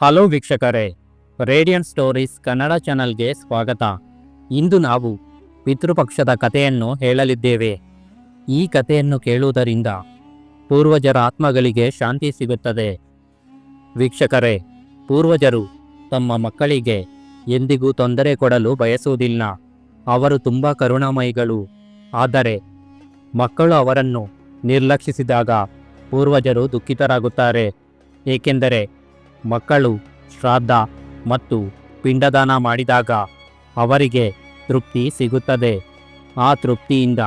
Hello ವೀಕ್ಷಕರೇ, radiant stories Kannada ಚಾನಲ್ಗೆ ಸ್ವಾಗತ. ಇಂದು ನಾವು ಪಿತೃಪಕ್ಷದ ಕಥೆಯನ್ನು ಹೇಳಲಿದ್ದೇವೆ. ಈ ಕಥೆಯನ್ನು ಕೇಳುವುದರಿಂದ ಪೂರ್ವಜರ ಆತ್ಮಗಳಿಗೆ ಶಾಂತಿ ಸಿಗುತ್ತದೆ. ವೀಕ್ಷಕರೇ, ಪೂರ್ವಜರು ತಮ್ಮ ಮಕ್ಕಳಿಗೆ ಎಂದಿಗೂ ತೊಂದರೆ ಕೊಡಲು ಬಯಸುವುದಿಲ್ಲ. ಅವರು ತುಂಬ ಕರುಣಾಮಯಿಗಳು. ಆದರೆ ಮಕ್ಕಳು ಅವರನ್ನು ನಿರ್ಲಕ್ಷಿಸಿದಾಗ ಪೂರ್ವಜರು ದುಃಖಿತರಾಗುತ್ತಾರೆ. ಏಕೆಂದರೆ ಮಕ್ಕಳು ಶ್ರಾದ್ದ ಮತ್ತು ಪಿಂಡದಾನ ಮಾಡಿದಾಗ ಅವರಿಗೆ ತೃಪ್ತಿ ಸಿಗುತ್ತದೆ. ಆ ತೃಪ್ತಿಯಿಂದ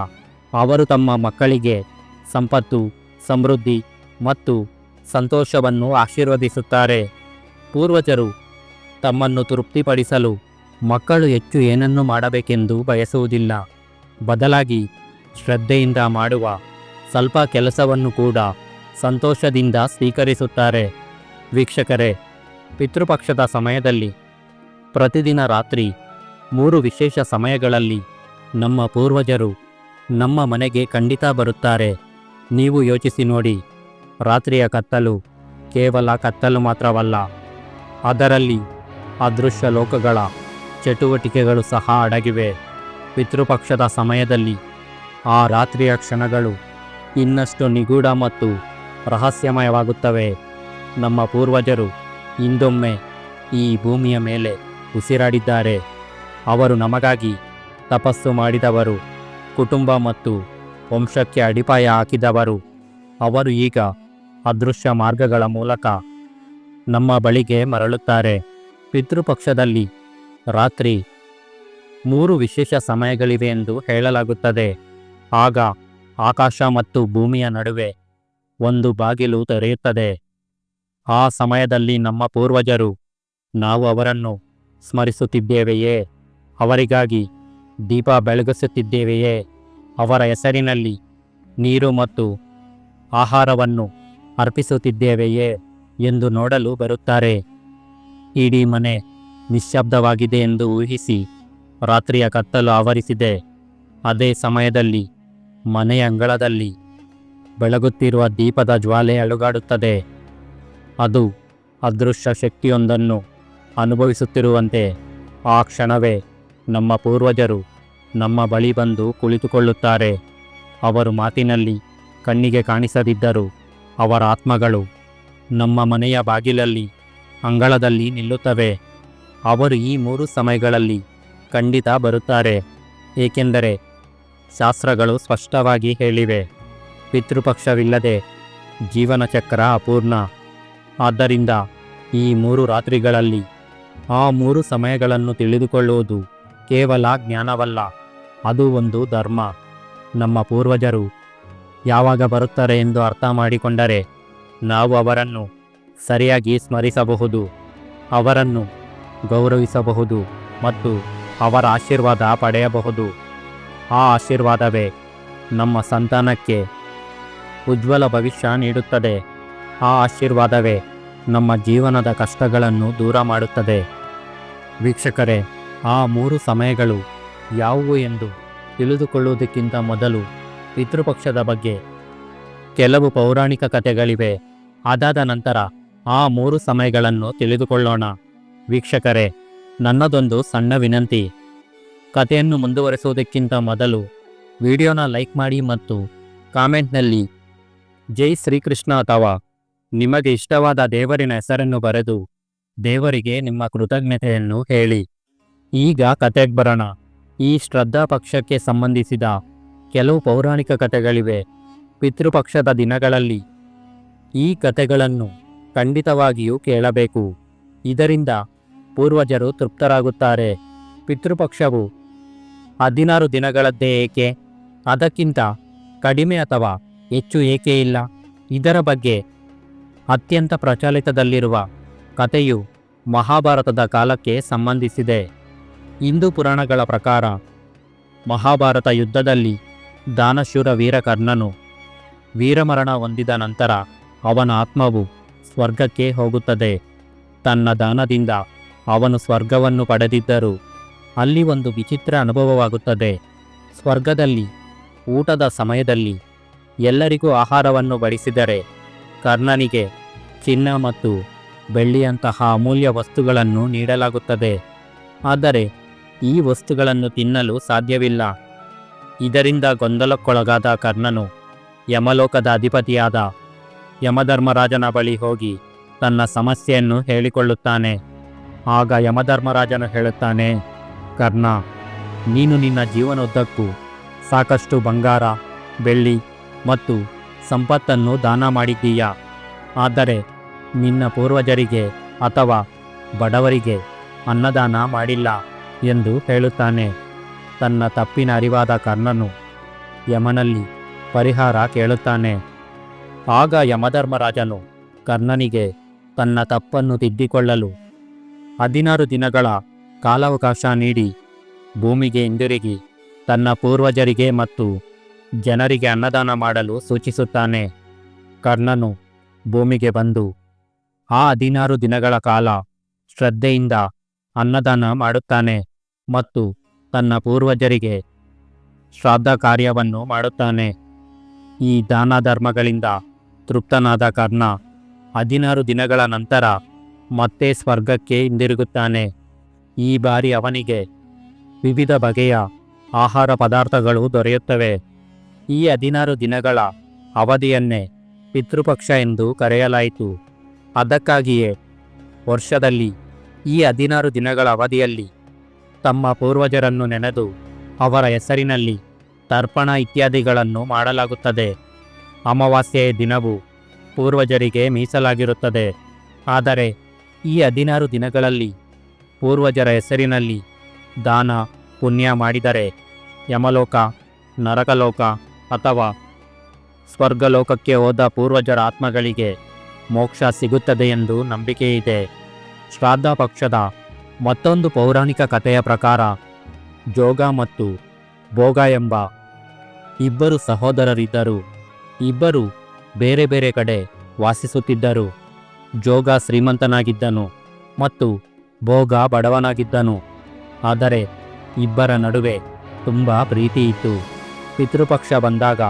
ಅವರು ತಮ್ಮ ಮಕ್ಕಳಿಗೆ ಸಂಪತ್ತು, ಸಮೃದ್ಧಿ ಮತ್ತು ಸಂತೋಷವನ್ನು ಆಶೀರ್ವದಿಸುತ್ತಾರೆ. ಪೂರ್ವಜರು ತಮ್ಮನ್ನು ತೃಪ್ತಿಪಡಿಸಲು ಮಕ್ಕಳು ಹೆಚ್ಚು ಏನನ್ನು ಮಾಡಬೇಕೆಂದು ಬಯಸುವುದಿಲ್ಲ. ಬದಲಾಗಿ ಶ್ರದ್ಧೆಯಿಂದ ಮಾಡುವ ಸ್ವಲ್ಪ ಕೆಲಸವನ್ನು ಕೂಡ ಸಂತೋಷದಿಂದ ಸ್ವೀಕರಿಸುತ್ತಾರೆ. ವೀಕ್ಷಕರೇ, ಪಿತೃಪಕ್ಷದ ಸಮಯದಲ್ಲಿ, ಪ್ರತಿದಿನ ರಾತ್ರಿ ಮೂರು ವಿಶೇಷ ಸಮಯಗಳಲ್ಲಿ ನಮ್ಮ ಪೂರ್ವಜರು ನಮ್ಮ ಮನೆಗೆ ಖಂಡಿತ ಬರುತ್ತಾರೆ. ನೀವು ಯೋಚಿಸಿ ನೋಡಿ, ರಾತ್ರಿಯ ಕತ್ತಲು ಕೇವಲ ಕತ್ತಲು ಮಾತ್ರವಲ್ಲ, ಅದರಲ್ಲಿ ಅದೃಶ್ಯ ಲೋಕಗಳ ಚಟುವಟಿಕೆಗಳು ಸಹ ಅಡಗಿವೆ. ಪಿತೃಪಕ್ಷದ ಸಮಯದಲ್ಲಿ ಆ ರಾತ್ರಿಯ ಕ್ಷಣಗಳು ಇನ್ನಷ್ಟು ನಿಗೂಢ ಮತ್ತು ರಹಸ್ಯಮಯವಾಗುತ್ತವೆ. ನಮ್ಮ ಪೂರ್ವಜರು ಇಂದೊಮ್ಮೆ ಈ ಭೂಮಿಯ ಮೇಲೆ ಉಸಿರಾಡಿದ್ದಾರೆ. ಅವರು ನಮಗಾಗಿ ತಪಸ್ಸು ಮಾಡಿದವರು, ಕುಟುಂಬ ಮತ್ತು ವಂಶಕ್ಕೆ ಅಡಿಪಾಯ ಹಾಕಿದವರು. ಅವರು ಈಗ ಅದೃಶ್ಯ ಮಾರ್ಗಗಳ ಮೂಲಕ ನಮ್ಮ ಬಳಿಗೆ ಮರಳುತ್ತಾರೆ. ಪಿತೃಪಕ್ಷದಲ್ಲಿ ರಾತ್ರಿ ಮೂರು ವಿಶೇಷ ಸಮಯಗಳಿವೆ ಎಂದು ಹೇಳಲಾಗುತ್ತದೆ. ಆಗ ಆಕಾಶ ಮತ್ತು ಭೂಮಿಯ ನಡುವೆ ಒಂದು ಬಾಗಿಲು ತೆರೆಯುತ್ತದೆ. ಆ ಸಮಯದಲ್ಲಿ ನಮ್ಮ ಪೂರ್ವಜರು ನಾವು ಅವರನ್ನು ಸ್ಮರಿಸುತ್ತಿದ್ದೇವೆಯೇ? ಅವರಿಗಾಗಿ ದೀಪ ಬೆಳಗಿಸುತ್ತಿದ್ದೇವೆಯೇ? ಅವರ ಹೆಸರಿನಲ್ಲಿ ನೀರು ಮತ್ತು ಆಹಾರವನ್ನು ಅರ್ಪಿಸುತ್ತಿದ್ದೇವೆಯೇ ಎಂದು ನೋಡಲು ಬರುತ್ತಾರೆ. ಇಡೀ ಮನೆ ನಿಶ್ಶಬ್ದವಾಗಿದೆ ಎಂದು ಊಹಿಸಿ ರಾತ್ರಿಯ ಕತ್ತಲು ಆವರಿಸಿದೆ. ಅದೇ ಸಮಯದಲ್ಲಿ ಮನೆಯ ಅಂಗಳದಲ್ಲಿ ಬೆಳಗುತ್ತಿರುವ ದೀಪದ ಜ್ವಾಲೆ ಅಲುಗಾಡುತ್ತದೆ. ಅದು ಅದೃಶ್ಯ ಶಕ್ತಿಯೊಂದನ್ನು ಅನುಭವಿಸುತ್ತಿರುವಂತೆ ಆ ಕ್ಷಣವೇ ನಮ್ಮ ಪೂರ್ವಜರು ನಮ್ಮ ಬಳಿ ಬಂದು ಕುಳಿತುಕೊಳ್ಳುತ್ತಾರೆ. ಅವರು ಮಾತಿನಲ್ಲಿ ಕಣ್ಣಿಗೆ ಕಾಣಿಸದಿದ್ದರೂ ಅವರ ಆತ್ಮಗಳು ನಮ್ಮ ಮನೆಯ ಬಾಗಿಲಲ್ಲಿ ಅಂಗಳದಲ್ಲಿ ನಿಲ್ಲುತ್ತವೆ. ಅವರು ಈ ಮೂರು ಸಮಯಗಳಲ್ಲಿ ಖಂಡಿತ ಬರುತ್ತಾರೆ. ಏಕೆಂದರೆ ಶಾಸ್ತ್ರಗಳು ಸ್ಪಷ್ಟವಾಗಿ ಹೇಳಿವೆ. ಪಿತೃಪಕ್ಷವಿಲ್ಲದೆ ಜೀವನ ಚಕ್ರ ಅಪೂರ್ಣ. ಆದ್ದರಿಂದ ಈ ಮೂರು ರಾತ್ರಿಗಳಲ್ಲಿ ಆ ಮೂರು ಸಮಯಗಳನ್ನು ತಿಳಿದುಕೊಳ್ಳುವುದು ಕೇವಲ ಜ್ಞಾನವಲ್ಲ, ಅದು ಒಂದು ಧರ್ಮ. ನಮ್ಮ ಪೂರ್ವಜರು ಯಾವಾಗ ಬರುತ್ತಾರೆ ಎಂದು ಅರ್ಥ ಮಾಡಿಕೊಂಡರೆ ನಾವು ಅವರನ್ನು ಸರಿಯಾಗಿ ಸ್ಮರಿಸಬಹುದು, ಅವರನ್ನು ಗೌರವಿಸಬಹುದು ಮತ್ತು ಅವರ ಆಶೀರ್ವಾದ ಪಡೆಯಬಹುದು. ಆ ಆಶೀರ್ವಾದವೇ ನಮ್ಮ ಸಂತಾನಕ್ಕೆ ಉಜ್ವಲ ಭವಿಷ್ಯ ನೀಡುತ್ತದೆ. ಆ ಆಶೀರ್ವಾದವೇ ನಮ್ಮ ಜೀವನದ ಕಷ್ಟಗಳನ್ನು ದೂರ ಮಾಡುತ್ತದೆ. ವೀಕ್ಷಕರೇ, ಆ ಮೂರು ಸಮಯಗಳು ಯಾವುವು ಎಂದು ತಿಳಿದುಕೊಳ್ಳುವುದಕ್ಕಿಂತ ಮೊದಲು ಪಿತೃಪಕ್ಷದ ಬಗ್ಗೆ ಕೆಲವು ಪೌರಾಣಿಕ ಕಥೆಗಳಿವೆ. ಅದಾದ ನಂತರ ಆ ಮೂರು ಸಮಯಗಳನ್ನು ತಿಳಿದುಕೊಳ್ಳೋಣ. ವೀಕ್ಷಕರೇ, ನನ್ನದೊಂದು ಸಣ್ಣ ವಿನಂತಿ. ಕಥೆಯನ್ನು ಮುಂದುವರೆಸುವುದಕ್ಕಿಂತ ಮೊದಲು ವಿಡಿಯೋನ ಲೈಕ್ ಮಾಡಿ ಮತ್ತು ಕಾಮೆಂಟ್ನಲ್ಲಿ ಜೈ ಶ್ರೀಕೃಷ್ಣ ಅಥವಾ ನಿಮಗೆ ಇಷ್ಟವಾದ ದೇವರಿನ ಹೆಸರನ್ನು ಬರೆದು, ದೇವರಿಗೆ ನಿಮ್ಮ ಕೃತಜ್ಞತೆಯನ್ನು ಹೇಳಿ. ಈಗ ಕತೆಗೆ ಬರೋಣ. ಈ ಶ್ರದ್ಧಾ ಪಕ್ಷಕ್ಕೆ ಸಂಬಂಧಿಸಿದ ಕೆಲವು ಪೌರಾಣಿಕ ಕಥೆಗಳಿವೆ. ಪಿತೃಪಕ್ಷದ ದಿನಗಳಲ್ಲಿ ಈ ಕಥೆಗಳನ್ನು ಖಂಡಿತವಾಗಿಯೂ ಕೇಳಬೇಕು. ಇದರಿಂದ ಪೂರ್ವಜರು ತೃಪ್ತರಾಗುತ್ತಾರೆ. ಪಿತೃಪಕ್ಷವು ಹದಿನಾರು ದಿನಗಳದ್ದೇ ಏಕೆ? ಅದಕ್ಕಿಂತ ಕಡಿಮೆ ಅಥವಾ ಹೆಚ್ಚು ಏಕೆ ಇಲ್ಲ? ಇದರ ಬಗ್ಗೆ ಅತ್ಯಂತ ಪ್ರಚಲಿತದಲ್ಲಿರುವ ಕಥೆಯು ಮಹಾಭಾರತದ ಕಾಲಕ್ಕೆ ಸಂಬಂಧಿಸಿದೆ. ಹಿಂದೂ ಪುರಾಣಗಳ ಪ್ರಕಾರ ಮಹಾಭಾರತ ಯುದ್ಧದಲ್ಲಿ ದಾನಶೂರ ವೀರಕರ್ಣನು ವೀರಮರಣ ಹೊಂದಿದ ನಂತರ ಅವನ ಆತ್ಮವು ಸ್ವರ್ಗಕ್ಕೆ ಹೋಗುತ್ತದೆ. ತನ್ನ ದಾನದಿಂದ ಅವನು ಸ್ವರ್ಗವನ್ನು ಪಡೆದಿದ್ದರು ಅಲ್ಲಿ ಒಂದು ವಿಚಿತ್ರ ಅನುಭವವಾಗುತ್ತದೆ. ಸ್ವರ್ಗದಲ್ಲಿ ಊಟದ ಸಮಯದಲ್ಲಿ ಎಲ್ಲರಿಗೂ ಆಹಾರವನ್ನು ಬಡಿಸಿದರೆ ಕರ್ಣನಿಗೆ ಚಿನ್ನ ಮತ್ತು ಬೆಳ್ಳಿಯಂತಹ ಅಮೂಲ್ಯ ವಸ್ತುಗಳನ್ನು ನೀಡಲಾಗುತ್ತದೆ. ಆದರೆ ಈ ವಸ್ತುಗಳನ್ನು ತಿನ್ನಲು ಸಾಧ್ಯವಿಲ್ಲ. ಇದರಿಂದ ಗೊಂದಲಕ್ಕೊಳಗಾದ ಕರ್ಣನು ಯಮಲೋಕದ ಅಧಿಪತಿಯಾದ ಯಮಧರ್ಮರಾಜನ ಬಳಿ ಹೋಗಿ ತನ್ನ ಸಮಸ್ಯೆಯನ್ನು ಹೇಳಿಕೊಳ್ಳುತ್ತಾನೆ. ಆಗ ಯಮಧರ್ಮರಾಜನು ಹೇಳುತ್ತಾನೆ, ಕರ್ಣ, ನೀನು ನಿನ್ನ ಜೀವನೋದ್ದಕ್ಕೂ ಸಾಕಷ್ಟು ಬಂಗಾರ, ಬೆಳ್ಳಿ ಮತ್ತು ಸಂಪತ್ತನ್ನು ದಾನ ಮಾಡಿದ್ದೀಯಾ? ಆದರೆ ನಿನ್ನ ಪೂರ್ವಜರಿಗೆ ಅಥವಾ ಬಡವರಿಗೆ ಅನ್ನದಾನ ಮಾಡಿಲ್ಲ ಎಂದು ಹೇಳುತ್ತಾನೆ. ತನ್ನ ತಪ್ಪಿನ ಅರಿವಾದ ಕರ್ಣನು ಯಮನಲ್ಲಿ ಪರಿಹಾರ ಕೇಳುತ್ತಾನೆ. ಆಗ ಯಮಧರ್ಮರಾಜನು ಕರ್ಣನಿಗೆ ತನ್ನ ತಪ್ಪನ್ನು ತಿದ್ದಿಕೊಳ್ಳಲು ಹದಿನಾರು ದಿನಗಳ ಕಾಲಾವಕಾಶ ನೀಡಿ ಭೂಮಿಗೆ ಹಿಂದಿರುಗಿ ತನ್ನ ಪೂರ್ವಜರಿಗೆ ಮತ್ತು ಜನರಿಗೆ ಅನ್ನದಾನ ಮಾಡಲು ಸೂಚಿಸುತ್ತಾನೆ. ಕರ್ಣನು ಭೂಮಿಗೆ ಬಂದು ಆ ಹದಿನಾರು ದಿನಗಳ ಕಾಲ ಶ್ರದ್ಧೆಯಿಂದ ಅನ್ನದಾನ ಮಾಡುತ್ತಾನೆ ಮತ್ತು ತನ್ನ ಪೂರ್ವಜರಿಗೆ ಶ್ರಾದ್ದ ಕಾರ್ಯವನ್ನು ಮಾಡುತ್ತಾನೆ. ಈ ದಾನ ಧರ್ಮಗಳಿಂದ ತೃಪ್ತನಾದ ಕರ್ಣ ಹದಿನಾರು ದಿನಗಳ ನಂತರ ಮತ್ತೆ ಸ್ವರ್ಗಕ್ಕೆ ಹಿಂದಿರುಗುತ್ತಾನೆ. ಈ ಬಾರಿ ಅವನಿಗೆ ವಿವಿಧ ಬಗೆಯ ಆಹಾರ ಪದಾರ್ಥಗಳು ದೊರೆಯುತ್ತವೆ. ಈ ಹದಿನಾರು ದಿನಗಳ ಅವಧಿಯನ್ನೇ ಪಿತೃಪಕ್ಷ ಎಂದು ಕರೆಯಲಾಯಿತು. ಅದಕ್ಕಾಗಿಯೇ ವರ್ಷದಲ್ಲಿ ಈ ಹದಿನಾರು ದಿನಗಳ ಅವಧಿಯಲ್ಲಿ ತಮ್ಮ ಪೂರ್ವಜರನ್ನು ನೆನೆದು ಅವರ ಹೆಸರಿನಲ್ಲಿ ತರ್ಪಣ ಇತ್ಯಾದಿಗಳನ್ನು ಮಾಡಲಾಗುತ್ತದೆ. ಅಮಾವಾಸ್ಯೆಯ ದಿನವು ಪೂರ್ವಜರಿಗೆ ಮೀಸಲಾಗಿರುತ್ತದೆ. ಆದರೆ ಈ ಹದಿನಾರು ದಿನಗಳಲ್ಲಿ ಪೂರ್ವಜರ ಹೆಸರಿನಲ್ಲಿ ದಾನ, ಪುಣ್ಯ ಮಾಡಿದರೆ ಯಮಲೋಕ, ನರಕಲೋಕ ಅಥವಾ ಸ್ವರ್ಗಲೋಕಕ್ಕೆ ಹೋದ ಪೂರ್ವಜರ ಆತ್ಮಗಳಿಗೆ ಮೋಕ್ಷ ಸಿಗುತ್ತದೆ ಎಂದು ನಂಬಿಕೆಯಿದೆ. ಶ್ರಾದ್ದ ಪಕ್ಷದ ಮತ್ತೊಂದು ಪೌರಾಣಿಕ ಕಥೆಯ ಪ್ರಕಾರ ಜೋಗ ಮತ್ತು ಭೋಗ ಎಂಬ ಇಬ್ಬರು ಸಹೋದರರಿದ್ದರು. ಇಬ್ಬರು ಬೇರೆ ಬೇರೆ ಕಡೆ ವಾಸಿಸುತ್ತಿದ್ದರು. ಜೋಗ ಶ್ರೀಮಂತನಾಗಿದ್ದನು ಮತ್ತು ಭೋಗ ಬಡವನಾಗಿದ್ದನು. ಆದರೆ ಇಬ್ಬರ ನಡುವೆ ತುಂಬ ಪ್ರೀತಿ ಇತ್ತು ಪಿತೃಪಕ್ಷ ಬಂದಾಗ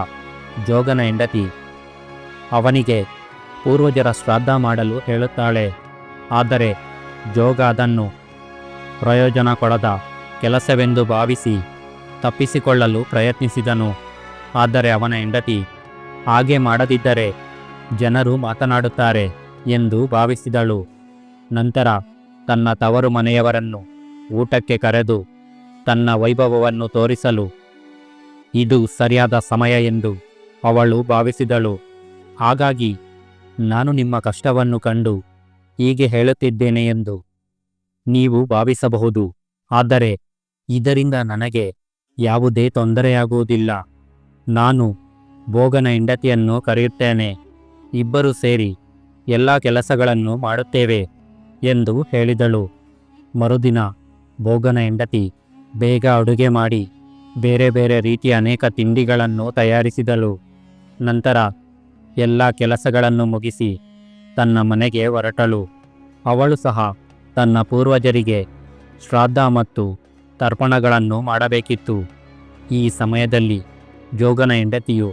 ಜೋಗನ ಹೆಂಡತಿ ಅವನಿಗೆ ಪೂರ್ವಜರ ಶ್ರಾದ್ದ ಮಾಡಲು ಹೇಳುತ್ತಾಳೆ. ಆದರೆ ಜೋಗ ಅದನ್ನು ಪ್ರಯೋಜನ ಕೊಡದ ಕೆಲಸವೆಂದು ಭಾವಿಸಿ ತಪ್ಪಿಸಿಕೊಳ್ಳಲು ಪ್ರಯತ್ನಿಸಿದನು. ಆದರೆ ಅವನ ಹೆಂಡತಿ ಹಾಗೆ ಮಾಡದಿದ್ದರೆ ಜನರು ಮಾತನಾಡುತ್ತಾರೆ ಎಂದು ಭಾವಿಸಿದಳು. ನಂತರ ತನ್ನ ತವರು ಮನೆಯವರನ್ನು ಊಟಕ್ಕೆ ಕರೆದು ತನ್ನ ವೈಭವವನ್ನು ತೋರಿಸಲು ಇದು ಸರಿಯಾದ ಸಮಯ ಎಂದು ಅವಳು ಭಾವಿಸಿದಳು. ಹಾಗಾಗಿ ನಾನು ನಿಮ್ಮ ಕಷ್ಟವನ್ನು ಕಂಡು ಹೀಗೆ ಹೇಳುತ್ತಿದ್ದೇನೆ ಎಂದು ನೀವು ಭಾವಿಸಬಹುದು. ಆದರೆ ಇದರಿಂದ ನನಗೆ ಯಾವುದೇ ತೊಂದರೆಯಾಗುವುದಿಲ್ಲ. ನಾನು ಭೋಗನ ಹೆಂಡತಿಯನ್ನು ಕರೆಯುತ್ತೇನೆ. ಇಬ್ಬರು ಸೇರಿ ಎಲ್ಲ ಕೆಲಸಗಳನ್ನು ಮಾಡುತ್ತೇವೆ ಎಂದು ಹೇಳಿದಳು. ಮರುದಿನ ಭೋಗನ ಹೆಂಡತಿ ಬೇಗ ಅಡುಗೆ ಮಾಡಿ ಬೇರೆ ಬೇರೆ ರೀತಿಯ ಅನೇಕ ತಿಂಡಿಗಳನ್ನು ತಯಾರಿಸಿದಳು. ನಂತರ ಎಲ್ಲ ಕೆಲಸಗಳನ್ನು ಮುಗಿಸಿ ತನ್ನ ಮನೆಗೆ ಹೊರಟಳು. ಅವಳು ಸಹ ತನ್ನ ಪೂರ್ವಜರಿಗೆ ಶ್ರಾದ್ದ ಮತ್ತು ತರ್ಪಣಗಳನ್ನು ಮಾಡಬೇಕಿತ್ತು. ಈ ಸಮಯದಲ್ಲಿ ಜೋಗನ ಹೆಂಡತಿಯು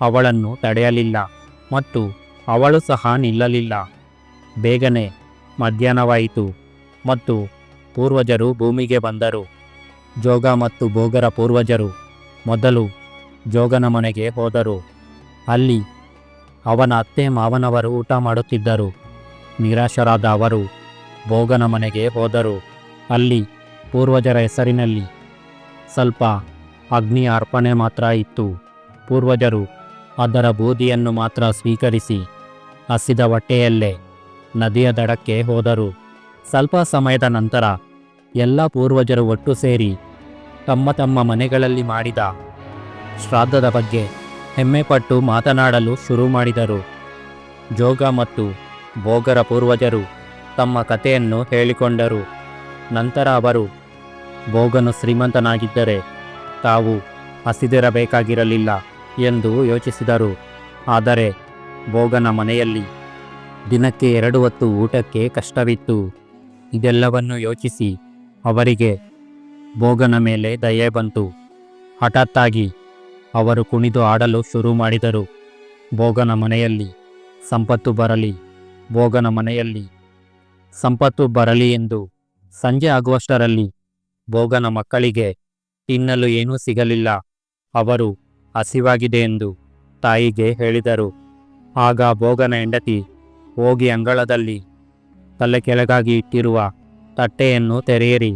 ಅವಳನ್ನು ತಡೆಯಲಿಲ್ಲ ಮತ್ತು ಅವಳು ಸಹ ನಿಲ್ಲಲಿಲ್ಲ. ಬೇಗನೆ ಮಧ್ಯಾಹ್ನವಾಯಿತು ಮತ್ತು ಪೂರ್ವಜರು ಭೂಮಿಗೆ ಬಂದರು. ಜೋಗ ಮತ್ತು ಭೋಗರ ಪೂರ್ವಜರು ಮೊದಲು ಜೋಗನ ಮನೆಗೆ ಹೋದರು. ಅಲ್ಲಿ ಅವನ ಅತ್ತೆ ಮಾವನವರು ಊಟ ಮಾಡುತ್ತಿದ್ದರು. ನಿರಾಶರಾದ ಅವರು ಭೋಗನ ಮನೆಗೆ ಹೋದರು. ಅಲ್ಲಿ ಪೂರ್ವಜರ ಹೆಸರಿನಲ್ಲಿ ಸ್ವಲ್ಪ ಅಗ್ನಿ ಅರ್ಪಣೆ ಮಾತ್ರ ಇತ್ತು. ಪೂರ್ವಜರು ಅದರ ಬೂದಿಯನ್ನು ಮಾತ್ರ ಸ್ವೀಕರಿಸಿ ಹಸಿದ ಹೊಟ್ಟೆಯಲ್ಲೇ ನದಿಯ ದಡಕ್ಕೆ ಹೋದರು. ಸ್ವಲ್ಪ ಸಮಯದ ನಂತರ ಎಲ್ಲ ಪೂರ್ವಜರು ಒಟ್ಟು ಸೇರಿ ತಮ್ಮ ತಮ್ಮ ಮನೆಗಳಲ್ಲಿ ಮಾಡಿದ ಶ್ರಾದ್ದದ ಬಗ್ಗೆ ಹೆಮ್ಮೆಪಟ್ಟು ಮಾತನಾಡಲು ಶುರು ಮಾಡಿದರು. ಜೋಗ ಮತ್ತು ಭೋಗರ ಪೂರ್ವಜರು ತಮ್ಮ ಕಥೆಯನ್ನು ಹೇಳಿಕೊಂಡರು. ನಂತರ ಅವರು ಭೋಗನು ಶ್ರೀಮಂತನಾಗಿದ್ದರೆ ತಾವು ಹಸಿದಿರಬೇಕಾಗಿರಲಿಲ್ಲ ಎಂದು ಯೋಚಿಸಿದರು. ಆದರೆ ಭೋಗನ ಮನೆಯಲ್ಲಿ ದಿನಕ್ಕೆ ಎರಡು ಹೊತ್ತು ಊಟಕ್ಕೆ ಕಷ್ಟವಿತ್ತು. ಇದೆಲ್ಲವನ್ನು ಯೋಚಿಸಿ ಅವರಿಗೆ ಭೋಗನ ಮೇಲೆ ದಯೆ ಬಂತು. ಹಠಾತ್ತಾಗಿ ಅವರು ಕುಣಿದು ಆಡಲು ಶುರು ಮಾಡಿದರು. ಭೋಗನ ಮನೆಯಲ್ಲಿ ಸಂಪತ್ತು ಬರಲಿ, ಭೋಗನ ಮನೆಯಲ್ಲಿ ಸಂಪತ್ತು ಬರಲಿ ಎಂದು ಸಂಜೆ ಆಗುವಷ್ಟರಲ್ಲಿ ಭೋಗನ ಮಕ್ಕಳಿಗೆ ತಿನ್ನಲು ಏನೂ ಸಿಗಲಿಲ್ಲ. ಅವರು ಹಸಿವಾಗಿದೆ ಎಂದು ತಾಯಿಗೆ ಹೇಳಿದರು. ಆಗ ಭೋಗನ ಹೆಂಡತಿ ಹೋಗಿ ಅಂಗಳದಲ್ಲಿ ತಲೆ ಕೆಳಗಾಗಿ ಇಟ್ಟಿರುವ ತಟ್ಟೆಯನ್ನು ತೆರೆಯಿರಿ.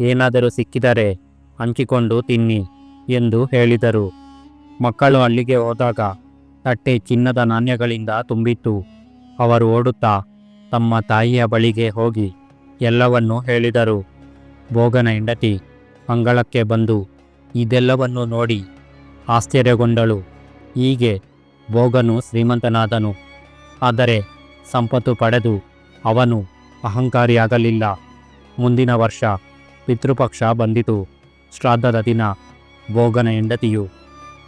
ಏನಾದರೂ ಸಿಕ್ಕಿದರೆ ಹಂಚಿಕೊಂಡು ತಿನ್ನಿ ಎಂದು ಹೇಳಿದರು. ಮಕ್ಕಳು ಅಲ್ಲಿಗೆ ಹೋದಾಗ ತಟ್ಟೆ ಚಿನ್ನದ ನಾಣ್ಯಗಳಿಂದ ತುಂಬಿತ್ತು. ಅವರು ಓಡುತ್ತಾ ತಮ್ಮ ತಾಯಿಯ ಬಳಿಗೆ ಹೋಗಿ ಎಲ್ಲವನ್ನೂ ಹೇಳಿದರು. ಭೋಗನ ಹೆಂಡತಿ ಅಂಗಳಕ್ಕೆ ಬಂದು ಇದೆಲ್ಲವನ್ನು ನೋಡಿ ಆಶ್ಚರ್ಯಗೊಂಡಳು. ಹೀಗೆ ಭೋಗನು ಶ್ರೀಮಂತನಾದನು. ಆದರೆ ಸಂಪತ್ತು ಪಡೆದು ಅವನು ಅಹಂಕಾರಿಯಾಗಲಿಲ್ಲ. ಮುಂದಿನ ವರ್ಷ ಪಿತೃಪಕ್ಷ ಬಂದಿತು. ಶ್ರಾದ್ದದ ದಿನ ಭೋಗನ ಹೆಂಡತಿಯು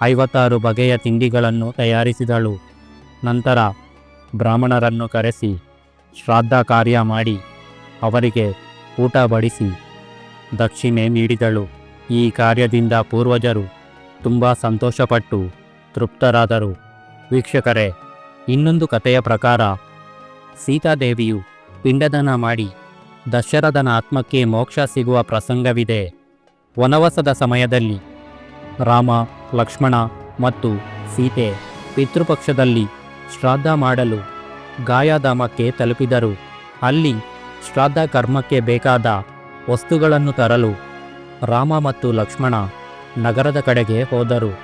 ಐವತ್ತಾರು ಬಗೆಯ ತಿಂಡಿಗಳನ್ನು ತಯಾರಿಸಿದಳು. ನಂತರ ಬ್ರಾಹ್ಮಣರನ್ನು ಕರೆಸಿ ಶ್ರಾದ್ದ ಕಾರ್ಯ ಮಾಡಿ ಅವರಿಗೆ ಊಟ ಬಡಿಸಿ ದಕ್ಷಿಣೆ ನೀಡಿದಳು. ಈ ಕಾರ್ಯದಿಂದ ಪೂರ್ವಜರು ತುಂಬ ಸಂತೋಷಪಟ್ಟು ತೃಪ್ತರಾದರು. ವೀಕ್ಷಕರೇ, ಇನ್ನೊಂದು ಕಥೆಯ ಪ್ರಕಾರ ಸೀತಾದೇವಿಯು ಪಿಂಡದಾನ ಮಾಡಿ ದಶರಥನ ಆತ್ಮಕ್ಕೆ ಮೋಕ್ಷ ಸಿಗುವ ಪ್ರಸಂಗವಿದೆ. ವನವಾಸದ ಸಮಯದಲ್ಲಿ ರಾಮ, ಲಕ್ಷ್ಮಣ ಮತ್ತು ಸೀತೆ ಪಿತೃಪಕ್ಷದಲ್ಲಿ ಶ್ರಾದ್ದ ಮಾಡಲು ಗಾಯಧಾಮಕ್ಕೆ ತಲುಪಿದರು. ಅಲ್ಲಿ ಶ್ರಾದ್ದ ಕರ್ಮಕ್ಕೆ ಬೇಕಾದ ವಸ್ತುಗಳನ್ನು ತರಲು ರಾಮ ಮತ್ತು ಲಕ್ಷ್ಮಣ ನಗರದ ಕಡೆಗೆ ಹೋದರು.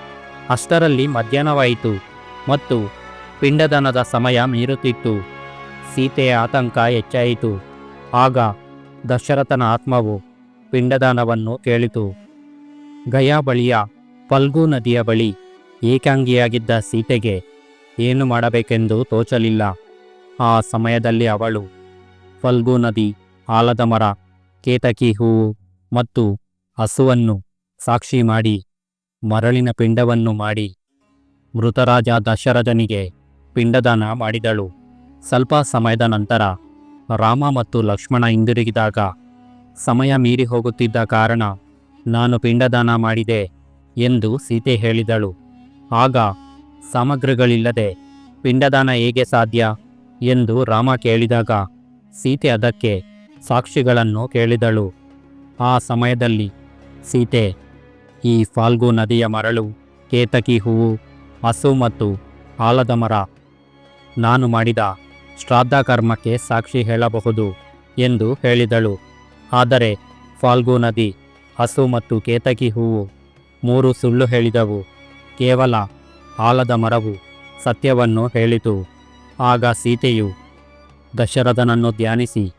ಅಷ್ಟರಲ್ಲಿ ಮಧ್ಯಾಹ್ನವಾಯಿತು ಮತ್ತು ಪಿಂಡದಾನದ ಸಮಯ ಮೀರುತ್ತಿತ್ತು. ಸೀತೆಯ ಆತಂಕ ಹೆಚ್ಚಾಯಿತು. ಆಗ ದಶರಥನ ಆತ್ಮವು ಪಿಂಡದಾನವನ್ನು ಕೇಳಿತು. ಗಯಾ ಬಳಿಯ ಫಲ್ಗು ನದಿಯ ಬಳಿ ಏಕಾಂಗಿಯಾಗಿದ್ದ ಸೀತೆಗೆ ಏನು ಮಾಡಬೇಕೆಂದು ತೋಚಲಿಲ್ಲ. ಆ ಸಮಯದಲ್ಲಿ ಅವಳು ಫಲ್ಗು ನದಿ, ಆಲದ ಮರ, ಕೇತಕಿ ಹೂವು ಮತ್ತು ಹಸುವನ್ನು ಸಾಕ್ಷಿ ಮಾಡಿ ಮರಳಿನ ಪಿಂಡವನ್ನು ಮಾಡಿ ಮೃತರಾಜ ದಶರಥನಿಗೆ ಪಿಂಡದಾನ ಮಾಡಿದಳು. ಸ್ವಲ್ಪ ಸಮಯದ ನಂತರ ರಾಮ ಮತ್ತು ಲಕ್ಷ್ಮಣ ಹಿಂದಿರುಗಿದಾಗ ಸಮಯ ಮೀರಿ ಹೋಗುತ್ತಿದ್ದ ಕಾರಣ ನಾನು ಪಿಂಡದಾನ ಮಾಡಿದೆ ಎಂದು ಸೀತೆ ಹೇಳಿದಳು. ಆಗ ಸಾಮಗ್ರಿಗಳಿಲ್ಲದೆ ಪಿಂಡದಾನ ಹೇಗೆ ಸಾಧ್ಯ ಎಂದು ರಾಮ ಕೇಳಿದಾಗ ಸೀತೆ ಅದಕ್ಕೆ ಸಾಕ್ಷಿಗಳನ್ನು ಕೇಳಿದಳು. ಆ ಸಮಯದಲ್ಲಿ ಸೀತೆ ಈ ಫಾಲ್ಗು ನದಿಯ ಮರಳು, ಕೇತಕಿ ಹೂವು, ಹಸು ಮತ್ತು ಆಲದ ಮರ ನಾನು ಮಾಡಿದ ಶ್ರಾದ್ದ ಕರ್ಮಕ್ಕೆ ಸಾಕ್ಷಿ ಹೇಳಬಹುದು ಎಂದು ಹೇಳಿದಳು. ಆದರೆ ಫಾಲ್ಗು ನದಿ, ಹಸು ಮತ್ತು ಕೇತಕಿ ಹೂವು ಮೂರು ಸುಳ್ಳು ಹೇಳಿದವು. ಕೇವಲ ಆಲದ ಮರವು ಸತ್ಯವನ್ನು ಹೇಳಿತು. ಆಗ ಸೀತೆಯು ದಶರಥನನ್ನು ಧ್ಯಾನಿಸಿ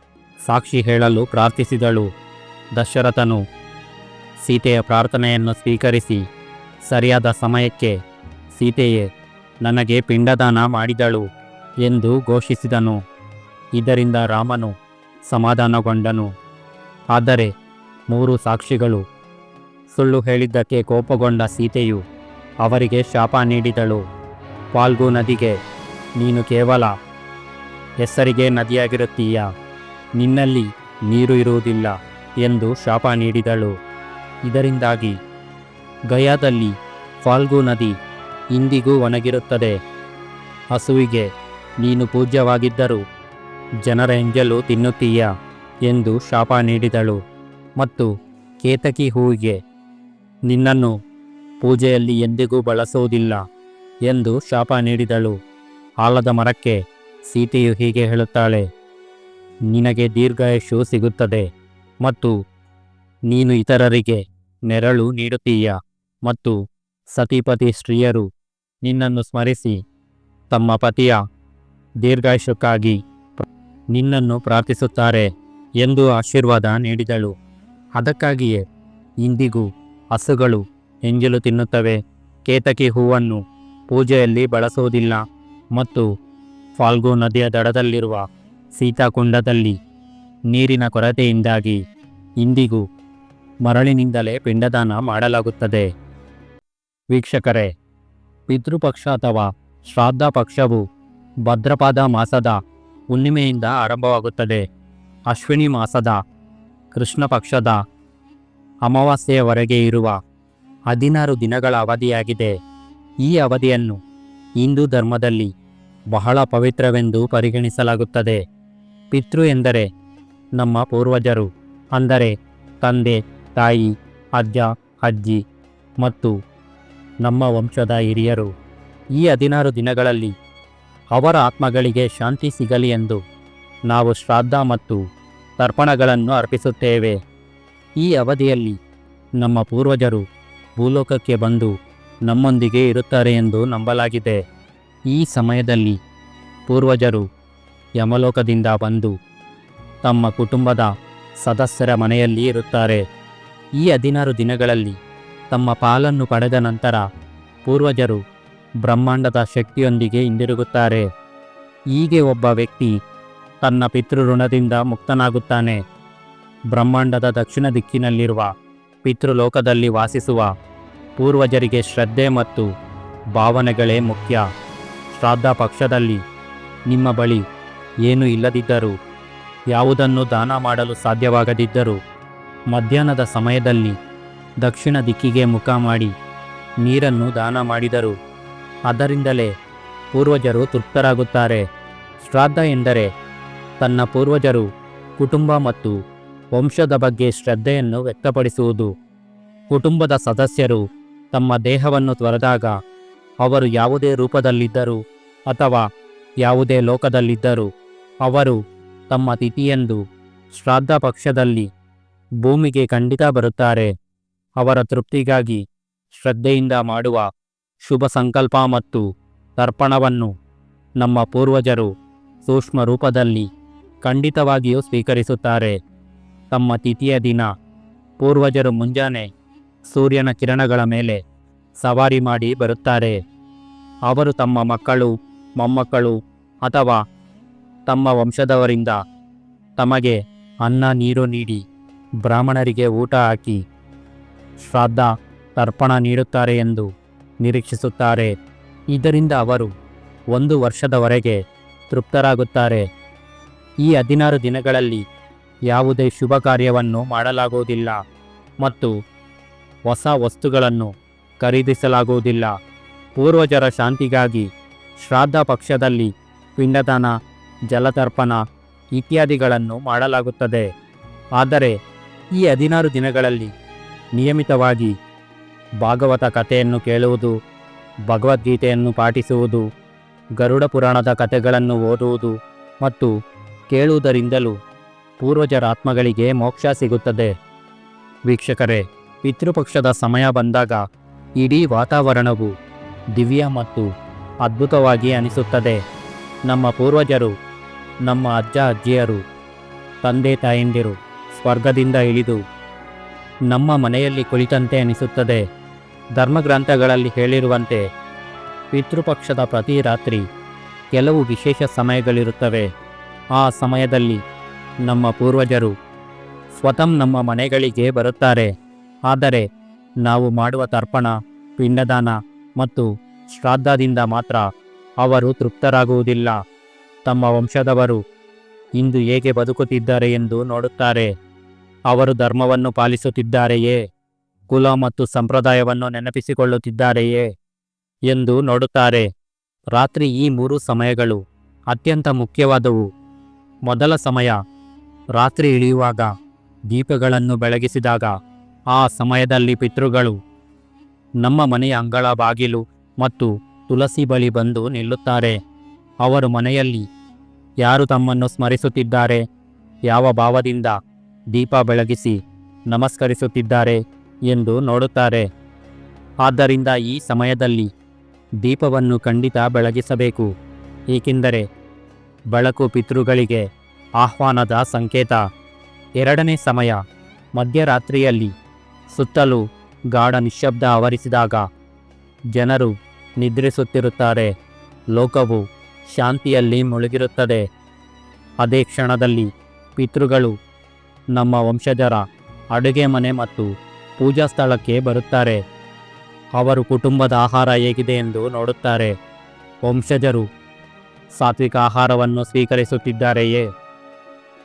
ಸಾಕ್ಷಿ ಹೇಳಲು ಪ್ರಾರ್ಥಿಸಿದಳು. ದಶರಥನು ಸೀತೆಯ ಪ್ರಾರ್ಥನೆಯನ್ನು ಸ್ವೀಕರಿಸಿ ಸರಿಯಾದ ಸಮಯಕ್ಕೆ ಸೀತೆಯೇ ನನಗೆ ಪಿಂಡದಾನ ಮಾಡಿದಳು. ಎಂದು ಘೋಷಿಸಿದನು. ಇದರಿಂದ ರಾಮನು ಸಮಾಧಾನಗೊಂಡನು. ಆದರೆ ಮೂರು ಸಾಕ್ಷಿಗಳು ಸುಳ್ಳು ಹೇಳಿದ್ದಕ್ಕೆ ಕೋಪಗೊಂಡ ಸೀತೆಯು ಅವರಿಗೆ ಶಾಪ ನೀಡಿದಳು. ಪಾಲ್ಗು ನದಿಗೆ, ನೀನು ಕೇವಲ ಹೆಸರಿಗೆ ನದಿಯಾಗಿರುತ್ತೀಯ. ನಿನ್ನಲ್ಲಿ ನೀರು ಇರುವುದಿಲ್ಲ ಎಂದು ಶಾಪ ನೀಡಿದಳು. ಇದರಿಂದಾಗಿ ಗಯಾದಲ್ಲಿ ಫಾಲ್ಗು ನದಿ ಇಂದಿಗೂ ಒಣಗಿರುತ್ತದೆ. ಹಸುವಿಗೆ ನೀನು ಪೂಜ್ಯವಾಗಿದ್ದರೂ ಜನರ ಎಂಜಲು ತಿನ್ನುತ್ತೀಯ ಎಂದು ಶಾಪ ನೀಡಿದಳು. ಮತ್ತು ಕೇತಕಿ ಹೂವಿಗೆ, ನಿನ್ನನ್ನು ಪೂಜೆಯಲ್ಲಿ ಎಂದಿಗೂ ಬಳಸುವುದಿಲ್ಲ ಎಂದು ಶಾಪ ನೀಡಿದಳು. ಆಲದ ಮರಕ್ಕೆ ಸೀತೆಯು ಹೀಗೆ ಹೇಳುತ್ತಾಳೆ, ನಿನಗೆ ದೀರ್ಘಾಯಶು ಸಿಗುತ್ತದೆ ಮತ್ತು ನೀನು ಇತರರಿಗೆ ನೆರಳು ನೀಡುತ್ತೀಯ? ಮತ್ತು ಸತಿಪತಿ ಸ್ತ್ರೀಯರು ನಿನ್ನನ್ನು ಸ್ಮರಿಸಿ, ತಮ್ಮ ಪತಿಯ ದೀರ್ಘಾಯುಷಕ್ಕಾಗಿ ನಿನ್ನನ್ನು ಪ್ರಾರ್ಥಿಸುತ್ತಾರೆ ಎಂದು ಆಶೀರ್ವಾದ ನೀಡಿದಳು. ಅದಕ್ಕಾಗಿಯೇ ಇಂದಿಗೂ ಹಸುಗಳು ಎಂಜಲು ತಿನ್ನುತ್ತವೆ. ಕೇತಕಿ ಹೂವನ್ನು ಪೂಜೆಯಲ್ಲಿ ಬಳಸುವುದಿಲ್ಲ ಮತ್ತು ಫಾಲ್ಗು ನದಿಯ ದಡದಲ್ಲಿರುವ ಸೀತಾಕುಂಡದಲ್ಲಿ ನೀರಿನ ಕೊರತೆಯಿಂದಾಗಿ ಇಂದಿಗೂ ಮರಳಿನಿಂದಲೇ ಪಿಂಡದಾನ ಮಾಡಲಾಗುತ್ತದೆ. ವೀಕ್ಷಕರೇ, ಪಿತೃಪಕ್ಷ ಅಥವಾ ಶ್ರಾದ್ದ ಪಕ್ಷವು ಭದ್ರಪಾದ ಮಾಸದ ಹುಣ್ಣಿಮೆಯಿಂದ ಆರಂಭವಾಗುತ್ತದೆ. ಅಶ್ವಿನಿ ಮಾಸದ ಕೃಷ್ಣ ಪಕ್ಷದ ಅಮಾವಾಸ್ಯೆಯವರೆಗೆ ಇರುವ ಹದಿನಾರು ದಿನಗಳ ಅವಧಿಯಾಗಿದೆ. ಈ ಅವಧಿಯನ್ನು ಹಿಂದೂ ಧರ್ಮದಲ್ಲಿ ಬಹಳ ಪವಿತ್ರವೆಂದು ಪರಿಗಣಿಸಲಾಗುತ್ತದೆ. ಪಿತೃ ಎಂದರೆ ನಮ್ಮ ಪೂರ್ವಜರು, ಅಂದರೆ ತಂದೆ, ತಾಯಿ, ಅಜ್ಜ, ಅಜ್ಜಿ ಮತ್ತು ನಮ್ಮ ವಂಶದ ಹಿರಿಯರು. ಈ ಹದಿನಾರು ದಿನಗಳಲ್ಲಿ ಅವರ ಆತ್ಮಗಳಿಗೆ ಶಾಂತಿ ಸಿಗಲಿ ಎಂದು ನಾವು ಶ್ರಾದ್ದ ಮತ್ತು ತರ್ಪಣಗಳನ್ನು ಅರ್ಪಿಸುತ್ತೇವೆ. ಈ ಅವಧಿಯಲ್ಲಿ ನಮ್ಮ ಪೂರ್ವಜರು ಭೂಲೋಕಕ್ಕೆ ಬಂದು ನಮ್ಮೊಂದಿಗೆ ಇರುತ್ತಾರೆ ಎಂದು ನಂಬಲಾಗಿದೆ. ಈ ಸಮಯದಲ್ಲಿ ಪೂರ್ವಜರು ಯಮಲೋಕದಿಂದ ಬಂದು ತಮ್ಮ ಕುಟುಂಬದ ಸದಸ್ಯರ ಮನೆಯಲ್ಲಿ ಇರುತ್ತಾರೆ. ಈ ಹದಿನಾರು ದಿನಗಳಲ್ಲಿ ತಮ್ಮ ಪಾಲನ್ನು ಪಡೆದ ನಂತರ ಪೂರ್ವಜರು ಬ್ರಹ್ಮಾಂಡದ ಶಕ್ತಿಯೊಂದಿಗೆ ಹಿಂದಿರುಗುತ್ತಾರೆ. ಹೀಗೆ ಒಬ್ಬ ವ್ಯಕ್ತಿ ತನ್ನ ಪಿತೃಋಣದಿಂದ ಮುಕ್ತನಾಗುತ್ತಾನೆ. ಬ್ರಹ್ಮಾಂಡದ ದಕ್ಷಿಣ ದಿಕ್ಕಿನಲ್ಲಿರುವ ಪಿತೃಲೋಕದಲ್ಲಿ ವಾಸಿಸುವ ಪೂರ್ವಜರಿಗೆ ಶ್ರದ್ಧೆ ಮತ್ತು ಭಾವನೆಗಳೇ ಮುಖ್ಯ. ಶ್ರಾದ್ದ ಪಕ್ಷದಲ್ಲಿ ನಿಮ್ಮ ಬಳಿ ಏನು ಇಲ್ಲದಿದ್ದರೂ, ಯಾವುದನ್ನು ದಾನ ಮಾಡಲು ಸಾಧ್ಯವಾಗದಿದ್ದರೂ, ಮಧ್ಯಾಹ್ನದ ಸಮಯದಲ್ಲಿ ದಕ್ಷಿಣ ದಿಕ್ಕಿಗೆ ಮುಖ ಮಾಡಿ ನೀರನ್ನು ದಾನ ಮಾಡಿದರು. ಅದರಿಂದಲೇ ಪೂರ್ವಜರು ತೃಪ್ತರಾಗುತ್ತಾರೆ. ಶ್ರಾದ್ದ ಎಂದರೆ ತನ್ನ ಪೂರ್ವಜರು, ಕುಟುಂಬ ಮತ್ತು ವಂಶದ ಬಗ್ಗೆ ಶ್ರದ್ಧೆಯನ್ನು ವ್ಯಕ್ತಪಡಿಸುವುದು. ಕುಟುಂಬದ ಸದಸ್ಯರು ತಮ್ಮ ದೇಹವನ್ನು ತೊರೆದಾಗ ಅವರು ಯಾವುದೇ ರೂಪದಲ್ಲಿದ್ದರು ಅಥವಾ ಯಾವುದೇ ಲೋಕದಲ್ಲಿದ್ದರು, ಅವರು ತಮ್ಮ ತಿಥಿಯೆಂದು ಶ್ರಾದ್ದ ಪಕ್ಷದಲ್ಲಿ ಭೂಮಿಗೆ ಖಂಡಿತ ಬರುತ್ತಾರೆ. ಅವರ ತೃಪ್ತಿಗಾಗಿ ಶ್ರದ್ಧೆಯಿಂದ ಮಾಡುವ ಶುಭ ಸಂಕಲ್ಪ ಮತ್ತು ತರ್ಪಣವನ್ನು ನಮ್ಮ ಪೂರ್ವಜರು ಸೂಕ್ಷ್ಮ ರೂಪದಲ್ಲಿ ಖಂಡಿತವಾಗಿಯೂ ಸ್ವೀಕರಿಸುತ್ತಾರೆ. ತಮ್ಮ ತಿಥಿಯ ದಿನ ಪೂರ್ವಜರು ಮುಂಜಾನೆ ಸೂರ್ಯನ ಕಿರಣಗಳ ಮೇಲೆ ಸವಾರಿ ಮಾಡಿ ಬರುತ್ತಾರೆ. ಅವರು ತಮ್ಮ ಮಕ್ಕಳು, ಮೊಮ್ಮಕ್ಕಳು ಅಥವಾ ತಮ್ಮ ವಂಶದವರಿಂದ ತಮಗೆ ಅನ್ನ, ನೀರು ನೀಡಿ ಬ್ರಾಹ್ಮಣರಿಗೆ ಊಟ ಹಾಕಿ ಶ್ರಾದ್ದ, ತರ್ಪಣ ನೀಡುತ್ತಾರೆ ಎಂದು ನಿರೀಕ್ಷಿಸುತ್ತಾರೆ. ಇದರಿಂದ ಅವರು ಒಂದು ವರ್ಷದವರೆಗೆ ತೃಪ್ತರಾಗುತ್ತಾರೆ. ಈ ಹದಿನಾರು ದಿನಗಳಲ್ಲಿ ಯಾವುದೇ ಶುಭ ಕಾರ್ಯವನ್ನು ಮಾಡಲಾಗುವುದಿಲ್ಲ ಮತ್ತು ಹೊಸ ವಸ್ತುಗಳನ್ನು ಖರೀದಿಸಲಾಗುವುದಿಲ್ಲ. ಪೂರ್ವಜರ ಶಾಂತಿಗಾಗಿ ಶ್ರಾದ್ದ ಪಕ್ಷದಲ್ಲಿ ಪಿಂಡದಾನ, ಜಲತರ್ಪಣ ಇತ್ಯಾದಿಗಳನ್ನು ಮಾಡಲಾಗುತ್ತದೆ. ಆದರೆ ಈ ಹದಿನಾರು ದಿನಗಳಲ್ಲಿ ನಿಯಮಿತವಾಗಿ ಭಾಗವತ ಕಥೆಯನ್ನು ಕೇಳುವುದು, ಭಗವದ್ಗೀತೆಯನ್ನು ಪಾಠಿಸುವುದು, ಗರುಡ ಪುರಾಣದ ಕಥೆಗಳನ್ನು ಓದುವುದು ಮತ್ತು ಕೇಳುವುದರಿಂದಲೂ ಪೂರ್ವಜರ ಆತ್ಮಗಳಿಗೆ ಮೋಕ್ಷ ಸಿಗುತ್ತದೆ. ವೀಕ್ಷಕರೇ, ಪಿತೃಪಕ್ಷದ ಸಮಯ ಬಂದಾಗ ಇಡೀ ವಾತಾವರಣವು ದಿವ್ಯ ಮತ್ತು ಅದ್ಭುತವಾಗಿ ಅನಿಸುತ್ತದೆ. ನಮ್ಮ ಪೂರ್ವಜರು, ನಮ್ಮ ಅಜ್ಜ ಅಜ್ಜಿಯರು, ತಂದೆ ತಾಯಂದಿರು, ಸ್ವರ್ಗದಿಂದ ಇಳಿದು ನಮ್ಮ ಮನೆಯಲ್ಲಿ ಕುಳಿತಂತೆ ಅನಿಸುತ್ತದೆ. ಧರ್ಮಗ್ರಂಥಗಳಲ್ಲಿ ಹೇಳಿರುವಂತೆ ಪಿತೃಪಕ್ಷದ ಪ್ರತಿ ರಾತ್ರಿ ಕೆಲವು ವಿಶೇಷ ಸಮಯಗಳಿರುತ್ತವೆ. ಆ ಸಮಯದಲ್ಲಿ ನಮ್ಮ ಪೂರ್ವಜರು ಸ್ವತಃ ನಮ್ಮ ಮನೆಗಳಿಗೆ ಬರುತ್ತಾರೆ. ಆದರೆ ನಾವು ಮಾಡುವ ತರ್ಪಣ, ಪಿಂಡದಾನ ಮತ್ತು ಶ್ರಾದ್ದದಿಂದ ಮಾತ್ರ ಅವರು ತೃಪ್ತರಾಗುವುದಿಲ್ಲ. ತಮ್ಮ ವಂಶದವರು ಇಂದು ಹೇಗೆ ಬದುಕುತ್ತಿದ್ದಾರೆ ಎಂದು ನೋಡುತ್ತಾರೆ. ಅವರು ಧರ್ಮವನ್ನು ಪಾಲಿಸುತ್ತಿದ್ದಾರೆಯೇ? ಕುಲ ಮತ್ತು ಸಂಪ್ರದಾಯವನ್ನು ನೆನಪಿಸಿಕೊಳ್ಳುತ್ತಿದ್ದಾರೆಯೇ ಎಂದು ನೋಡುತ್ತಾರೆ. ರಾತ್ರಿ ಈ ಮೂರು ಸಮಯಗಳು ಅತ್ಯಂತ ಮುಖ್ಯವಾದವು. ಮೊದಲ ಸಮಯ, ರಾತ್ರಿ ಇಳಿಯುವಾಗ, ದೀಪಗಳನ್ನು ಬೆಳಗಿಸಿದಾಗ, ಆ ಸಮಯದಲ್ಲಿ ಪಿತೃಗಳು ನಮ್ಮ ಮನೆಯ ಅಂಗಳ ಬಾಗಿಲು ಮತ್ತು ತುಳಸಿ ಬಳಿ ಬಂದು ನಿಲ್ಲುತ್ತಾರೆ. ಅವರು ಮನೆಯಲ್ಲಿ ಯಾರು ತಮ್ಮನ್ನು ಸ್ಮರಿಸುತ್ತಿದ್ದಾರೆ, ಯಾವ ಭಾವದಿಂದ ದೀಪ ಬೆಳಗಿಸಿ ನಮಸ್ಕರಿಸುತ್ತಿದ್ದಾರೆ ಎಂದು ನೋಡುತ್ತಾರೆ. ಆದ್ದರಿಂದ ಈ ಸಮಯದಲ್ಲಿ ದೀಪವನ್ನು ಖಂಡಿತ ಬೆಳಗಿಸಬೇಕು. ಏಕೆಂದರೆ ಬೆಳಕು ಪಿತೃಗಳಿಗೆ ಆಹ್ವಾನದ ಸಂಕೇತ. ಎರಡನೇ ಸಮಯ, ಮಧ್ಯರಾತ್ರಿಯಲ್ಲಿ ಸುತ್ತಲೂ ಗಾಢ ನಿಶ್ಶಬ್ದ ಆವರಿಸಿದಾಗ ಜನರು ನಿದ್ರಿಸುತ್ತಿರುತ್ತಾರೆ. ಲೋಕವು ಶಾಂತಿಯಲ್ಲಿ ಮುಳುಗಿರುತ್ತದೆ. ಅದೇ ಕ್ಷಣದಲ್ಲಿ ಪಿತೃಗಳು ನಮ್ಮ ವಂಶಜರ ಅಡುಗೆ ಮನೆ ಮತ್ತು ಪೂಜಾ ಸ್ಥಳಕ್ಕೆ ಬರುತ್ತಾರೆ. ಅವರು ಕುಟುಂಬದ ಆಹಾರ ಹೇಗಿದೆ ಎಂದು ನೋಡುತ್ತಾರೆ. ವಂಶಜರು ಸಾತ್ವಿಕ ಆಹಾರವನ್ನು ಸ್ವೀಕರಿಸುತ್ತಿದ್ದಾರೆಯೇ?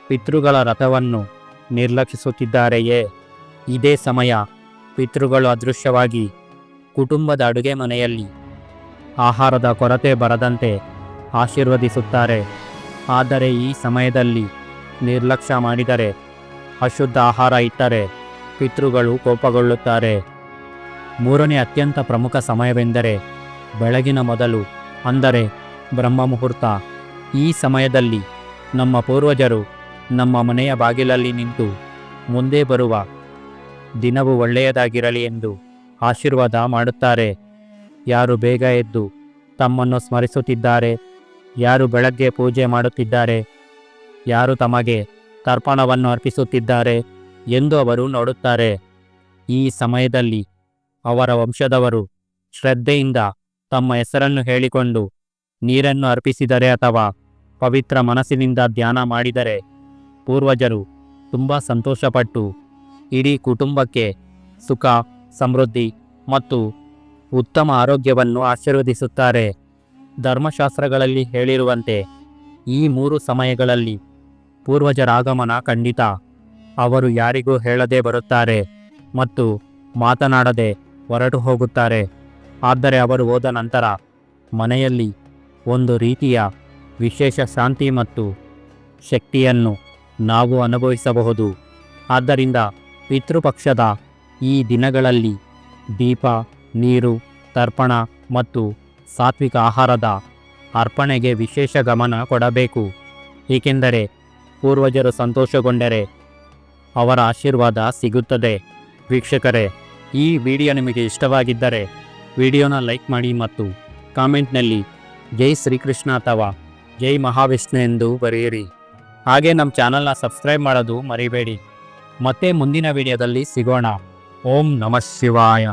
ಪಿತೃಗಳ ರಥವನ್ನು ನಿರ್ಲಕ್ಷಿಸುತ್ತಿದ್ದಾರೆಯೇ? ಇದೇ ಸಮಯ ಪಿತೃಗಳು ಅದೃಶ್ಯವಾಗಿ ಕುಟುಂಬದ ಅಡುಗೆ ಮನೆಯಲ್ಲಿ ಆಹಾರದ ಕೊರತೆ ಬರದಂತೆ ಆಶೀರ್ವದಿಸುತ್ತಾರೆ. ಆದರೆ ಈ ಸಮಯದಲ್ಲಿ ನಿರ್ಲಕ್ಷ್ಯ ಮಾಡಿದರೆ, ಅಶುದ್ಧ ಆಹಾರ ಇಟ್ಟರೆ ಪಿತೃಗಳು ಕೋಪಗೊಳ್ಳುತ್ತಾರೆ. ಮೂರನೇ ಅತ್ಯಂತ ಪ್ರಮುಖ ಸಮಯವೆಂದರೆ ಬೆಳಗಿನ ಮೊದಲು. ಅಂದರೆ ಬ್ರಹ್ಮ ಮುಹೂರ್ತ ಈ ಸಮಯದಲ್ಲಿ ನಮ್ಮ ಪೂರ್ವಜರು ನಮ್ಮ ಮನೆಯ ಬಾಗಿಲಲ್ಲಿ ನಿಂತು ಮುಂದೆ ಬರುವ ದಿನವು ಒಳ್ಳೆಯದಾಗಿರಲಿ ಎಂದು ಆಶೀರ್ವಾದ ಮಾಡುತ್ತಾರೆ. ಯಾರು ಬೇಗ ಎದ್ದು ತಮ್ಮನ್ನು ಸ್ಮರಿಸುತ್ತಿದ್ದಾರೆ, ಯಾರು ಬೆಳಗ್ಗೆ ಪೂಜೆ ಮಾಡುತ್ತಿದ್ದಾರೆ, ಯಾರು ತಮಗೆ ತರ್ಪಣವನ್ನು ಅರ್ಪಿಸುತ್ತಿದ್ದಾರೆ ಎಂದು ಅವರು ನೋಡುತ್ತಾರೆ. ಈ ಸಮಯದಲ್ಲಿ ಅವರ ವಂಶದವರು ಶ್ರದ್ಧೆಯಿಂದ ತಮ್ಮ ಹೆಸರನ್ನು ಹೇಳಿಕೊಂಡು ನೀರನ್ನು ಅರ್ಪಿಸಿದರೆ ಅಥವಾ ಪವಿತ್ರ ಮನಸ್ಸಿನಿಂದ ಧ್ಯಾನ ಮಾಡಿದರೆ ಪೂರ್ವಜರು ತುಂಬ ಸಂತೋಷಪಟ್ಟು ಇಡೀ ಕುಟುಂಬಕ್ಕೆ ಸುಖ, ಸಮೃದ್ಧಿ ಮತ್ತು ಉತ್ತಮ ಆರೋಗ್ಯವನ್ನು ಆಶೀರ್ವದಿಸುತ್ತಾರೆ. ಧರ್ಮಶಾಸ್ತ್ರಗಳಲ್ಲಿ ಹೇಳಿರುವಂತೆ ಈ ಮೂರು ಸಮಯಗಳಲ್ಲಿ ಪೂರ್ವಜರ ಆಗಮನ ಖಂಡಿತ ಅವರು ಯಾರಿಗೂ ಹೇಳದೆ ಬರುತ್ತಾರೆ ಮತ್ತು ಮಾತನಾಡದೆ ಹೊರಟು ಹೋಗುತ್ತಾರೆ. ಆದರೆ ಅವರು ಹೋದ ನಂತರ ಮನೆಯಲ್ಲಿ ಒಂದು ರೀತಿಯ ವಿಶೇಷ ಶಾಂತಿ ಮತ್ತು ಶಕ್ತಿಯನ್ನು ನಾವು ಅನುಭವಿಸಬಹುದು. ಆದ್ದರಿಂದ ಪಿತೃಪಕ್ಷದ ಈ ದಿನಗಳಲ್ಲಿ ದೀಪ, ನೀರು, ತರ್ಪಣ ಮತ್ತು ಸಾತ್ವಿಕ ಆಹಾರದ ಅರ್ಪಣೆಗೆ ವಿಶೇಷ ಗಮನ ಕೊಡಬೇಕು. ಏಕೆಂದರೆ ಪೂರ್ವಜರು ಸಂತೋಷಗೊಂಡರೆ ಅವರ ಆಶೀರ್ವಾದ ಸಿಗುತ್ತದೆ. ವೀಕ್ಷಕರೇ, ಈ ವಿಡಿಯೋ ನಿಮಗೆ ಇಷ್ಟವಾಗಿದ್ದರೆ ವಿಡಿಯೋನ ಲೈಕ್ ಮಾಡಿ ಮತ್ತು ಕಾಮೆಂಟ್ನಲ್ಲಿ ಜೈ ಶ್ರೀಕೃಷ್ಣ ಅಥವಾ ಜೈ ಮಹಾವಿಷ್ಣು ಎಂದು ಬರೆಯಿರಿ. ಹಾಗೆ ನಮ್ಮ ಚಾನಲ್ನ ಸಬ್ಸ್ಕ್ರೈಬ್ ಮಾಡೋದು ಮರಿಬೇಡಿ. ಮತ್ತೆ ಮುಂದಿನ ವಿಡಿಯೋದಲ್ಲಿ ಸಿಗೋಣ. ಓಂ ನಮಃ ಶಿವಾಯ.